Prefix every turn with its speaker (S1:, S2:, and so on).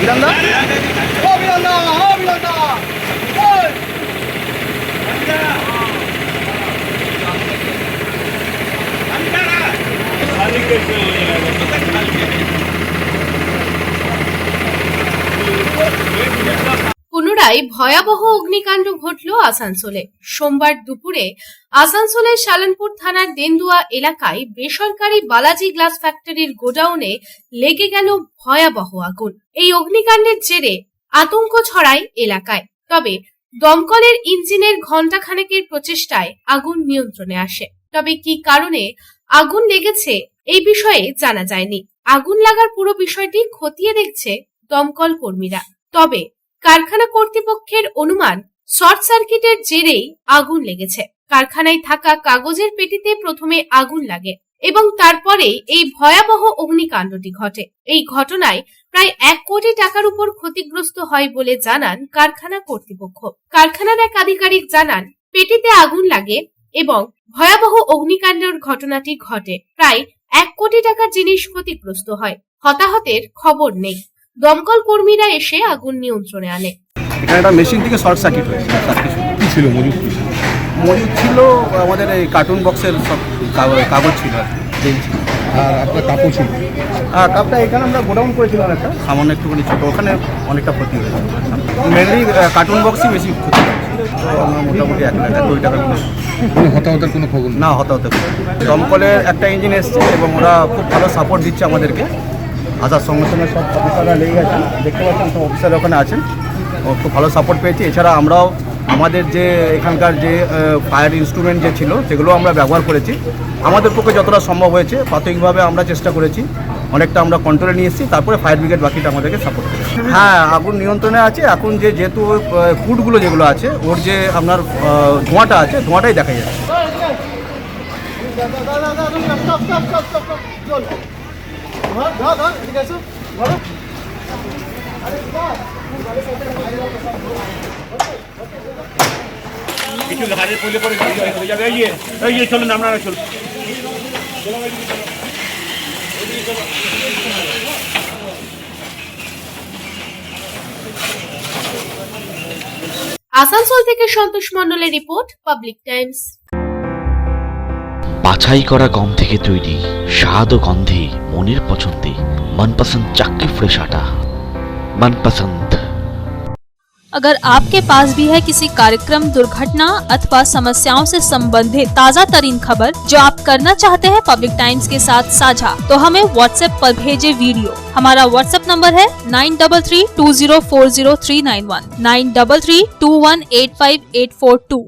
S1: వీరందా? ఓ వీరందా? ఓ వీరందా? ఓయ్!
S2: అంటారా అంటారా পুনরায় ভয়াবহ অগ্নিকাণ্ড ঘটল আসানসোলে। সোমবার দুপুরে আসানসোলের সালানপুর থানার দেন্দুয়া এলাকায় বেসরকারি বালাজি গ্লাস ফ্যাক্টরির গোডাউনে লেগে গেল ভয়াবহ আগুন। এই অগ্নিকাণ্ডের জেরে আতঙ্ক ছড়ায় এলাকায়। তবে দমকলের ইঞ্জিনের ঘণ্টাখানেকের প্রচেষ্টায় আগুন নিয়ন্ত্রণে আসে। তবে কি কারণে আগুন লেগেছে এই বিষয়ে জানা যায়নি। আগুন লাগার পুরো বিষয়টি খতিয়ে দেখছে দমকল কর্মীরা। তবে কারখানা কর্তৃপক্ষের অনুমান শর্ট সার্কিটের জেরেই আগুন লেগেছে। কারখানায় থাকা কাগজের পেটিতে প্রথমে আগুন লাগে এবং তারপরে এই ভয়াবহ অগ্নিকাণ্ডটি ঘটে। এই ঘটনায় প্রায় এক কোটি টাকার উপর ক্ষতিগ্রস্ত হয় বলে জানান কারখানা কর্তৃপক্ষ। কারখানার এক আধিকারিক জানান, পেটিতে আগুন লাগে এবং ভয়াবহ অগ্নিকাণ্ডের ঘটনাটি ঘটে। প্রায় এক কোটি টাকার জিনিস ক্ষতিগ্রস্ত হয়। হতাহতের খবর নেই। দমকল কর্মীরা এসে আগুন নিয়ন্ত্রণে আনে।
S1: এখানে একটা মেশিন থেকে শর্ট সার্কিট হয়েছে।
S3: কি ছিল? মজুদ কি ছিল?
S1: মজুদ ছিল আমাদের এই কার্টুন বক্সের সব কাগজ- ছিল আর কি,
S3: আর আপনার কাপড় ছিল?
S1: আর কাপটা এখানে আমরা গোডাউন করেছিলাম একটা। সামান্য একটুখানি ছোটো ওখানে অনেকটা ক্ষতি হয়েছে। মেনলি কার্টুন বক্সই বেশি ক্ষতি তো আমরা মোটামুটি এক লাখ টাকার মতো।
S3: কোনো হতাহতের কোনো খবর
S1: না হতে হতে দমকলের একটা ইঞ্জিন এসছে এবং ওরা খুব ভালো সাপোর্ট দিচ্ছে আমাদেরকে। আসার সঙ্গে সঙ্গে সব অফিসাররা লেগে গেছেন দেখতে পাচ্ছেন সব অফিসার ওখানে আছেন ও খুব ভালো সাপোর্ট পেয়েছি এছাড়া আমরাও আমাদের যে এখানকার যে ফায়ার ইনস্ট্রুমেন্ট যে ছিল সেগুলো আমরা ব্যবহার করেছি আমাদের পক্ষে যতটা সম্ভব হয়েছে প্রাথমিকভাবে আমরা চেষ্টা করেছি অনেকটা আমরা কন্ট্রোলে নিয়ে এসেছি তারপরে ফায়ার ব্রিগেড বাকিটা আমাদেরকে সাপোর্ট করেছে হ্যাঁ আগুন নিয়ন্ত্রণে আছে এখন যে যেহেতু ফুডগুলো যেগুলো আছে ওর যে আপনার ধোঁয়াটা আছে ধোঁয়াটাই দেখা যাচ্ছে
S4: কিছু পড়লে পরে যাবে এই আপনারা চলুন
S2: আসানসোল থেকে সন্তোষ মণ্ডলের রিপোর্ট পাবলিক টাইমস।
S5: বাছাই করা গম থেকে তৈরি স্বাদ ও গন্ধে মনের পছন্দে মনপসন্দ চাক্কি ফ্রেশ আটা মনপসন্দ
S6: अगर आपके पास भी है किसी कार्यक्रम दुर्घटना अथवा समस्याओं से संबंधित ताज़ा तरीन खबर जो आप करना चाहते हैं पब्लिक टाइम्स के साथ साझा तो हमें व्हाट्सएप पर भेजे वीडियो हमारा व्हाट्सएप नंबर है nine double three two zero four zero three nine one nine double three two one eight five eight four two